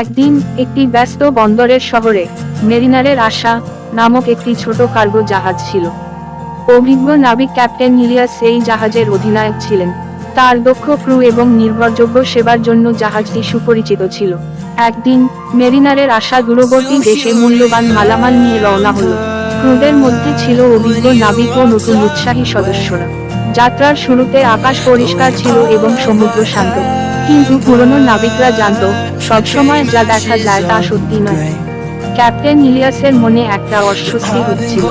একদিন একটি ব্যস্ত বন্দরের শহরে মেরিনারের আশা নামক একটি ছোট কার্গো জাহাজ ছিল। অভিজ্ঞ নাবিক ক্যাপ্টেন ইলিয়াস এই জাহাজের অধিনায়ক ছিলেন। তার দক্ষ ক্রু এবং নির্ভরযোগ্য সেবার জন্য জাহাজটি সুপরিচিত ছিল। একদিন মেরিনারের আশা দূরবর্তী দেশে মূল্যবান মালামাল নিয়ে রওনা হল। ক্রুদের মধ্যে ছিল অভিজ্ঞ নাবিক ও নতুন উৎসাহী সদস্যরা। যাত্রার শুরুতে আকাশ পরিষ্কার ছিল এবং সমুদ্র শান্ত। কিন্তু পুরনো নাবিকরা জানত, সবসময় যা দেখা যায় তা সত্যি নয়। ক্যাপ্টেন ইলিয়াসের মনে একটা অস্বস্তি হচ্ছিল।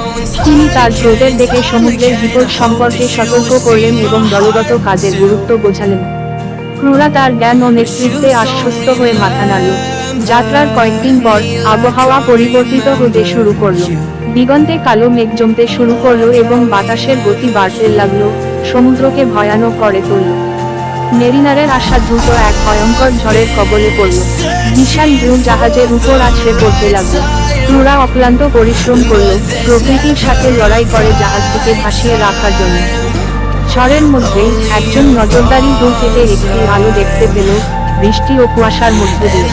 তিনি তার ক্রোধের দেখে সমুদ্রের বিপদ সম্পর্কে সতর্ক করলেন এবং দলগত কাজের গুরুত্ব বোঝালেন। ক্রুরা তার জ্ঞান ও নেতৃত্বে আশ্বস্ত হয়ে মাথা নাড়ল। যাত্রার কয়েকদিন পর আবহাওয়া পরিবর্তিত হতে শুরু করল। দিগন্তে কালো মেঘ জমতে শুরু করল এবং বাতাসের গতি বাড়তে লাগল, সমুদ্রকে ভয়ানক করে তুলল। মেরিনারের আশা দ্রুত এক ভয়ঙ্কর ঝড়ের কবলে পড়ল। বিশাল ঢেউ জাহাজের উপর আছড়ে পড়তে লাগল। ক্রুরা অক্লান্ত পরিশ্রম করল, প্রকৃতির সাথে লড়াই করে জাহাজটিকে ভাসিয়ে রাখার জন্য। ঝড়ের মধ্যে একজন নজরদারি দূর থেকে একটি আলো দেখতে পেল বৃষ্টি ও কুয়াশার মধ্যে দিয়ে।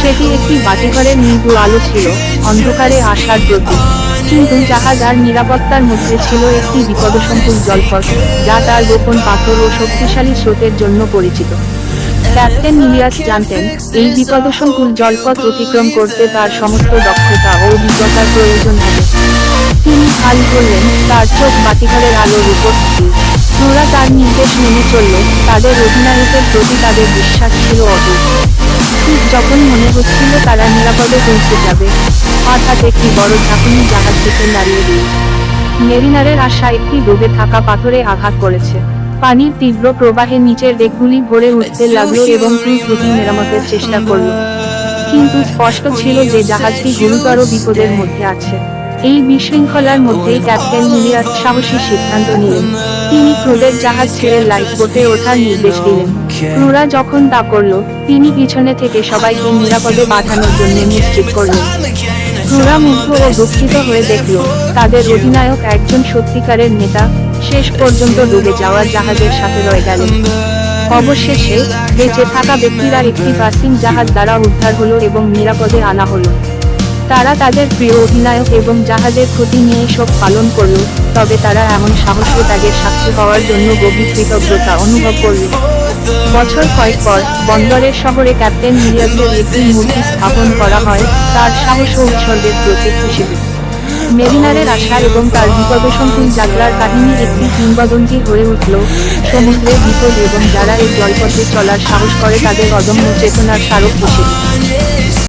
সেটি একটি বাতিঘরের মৃদু আলো ছিল, অন্ধকারে আসার প্রতীক। কিন্তু জাহাজ আর নিরাপত্তার মধ্যে ছিল একটি বিপদসংকুল জলপথ, যা তার গোপন পাথর ও শক্তিশালী স্রোতের জন্য পরিচিত। ক্যাপ্টেন ইলিয়াস জানতেন, এই বিপদসংকুল জলপথ অতিক্রম করতে তার সমস্ত দক্ষতা ও অভিজ্ঞতার প্রয়োজন হবে। তিনি হাল করলেন তার চোখ বাতিঘরের আলোর উপর স্থির। ক্রুরা তার নির্দেশ মেনে চলল। তাদের অধিনায়কের প্রতি তাদের বিশ্বাস ছিল অটুট। ঠিক যখন মনে হচ্ছিল তারা নিরাপদে পৌঁছে যাবে হঠাৎ একটি বড় ঝাঁকুনি জাহাজটিকে নাড়িয়ে দিল। মেরিনারের আশা একটি ডুবে থাকা পাথরে আঘাত করেছে। পানির তীব্র প্রবাহে নিচের ডেকগুলি ভরে উঠতে লাগল এবং দ্রুত মেরামতের চেষ্টা করল। কিন্তু স্পষ্ট ছিল যে জাহাজটি গুরুতর বিপদের মধ্যে আছে। এই বিশৃঙ্খলার মধ্যেই ক্যাপ্টেন ইলিয়াস সাহসী সিদ্ধান্ত নিলেন। তিনি ক্রুদের জাহাজ ছেড়ে লাইফ বোটে ওঠার নির্দেশ দিলেন। ক্রুরা যখন তা করল, তিনি পিছনে থেকে সবাইকে নিরাপদে বাঁধানোর জন্য নিশ্চিত করলেন। ক্রুরা মুগ্ধ ও দুঃখিত হয়ে দেখল, তাদের অধিনায়ক একজন সত্যিকারের নেতা শেষ পর্যন্ত ডুবে যাওয়ার জাহাজের সাথে রয়ে গেলেন। অবশেষে বেঁচে থাকা ব্যক্তিরা একটি পাসিং জাহাজ দ্বারা উদ্ধার হলো এবং নিরাপদে আনা হলো। তারা তাদের প্রিয় অধিনায়ক এবং জাহাজের ক্ষতি নিয়ে শোক পালন করল, তবে তারা এমন সাহস ত্যাগের সাক্ষী হওয়ার জন্য গভীর কৃতজ্ঞতা অনুভব করল। বছর কয়েক পর বন্দরের শহরে ক্যাপ্টেন ইলিয়াসের একটি মূর্তি স্থাপন করা হয়, তার সাহস ও উৎসর্গের প্রতীক হিসেবে। মেরিনারের আশা এবং তার বিপদসংকুল যাত্রার কাহিনী একটি কিংবদন্তি হয়ে উঠল। সমুদ্রের বিপদ এবং যারা এই জলপথে চলার সাহস করে তাদের অদম্য চেতনার স্মারক হিসেবে।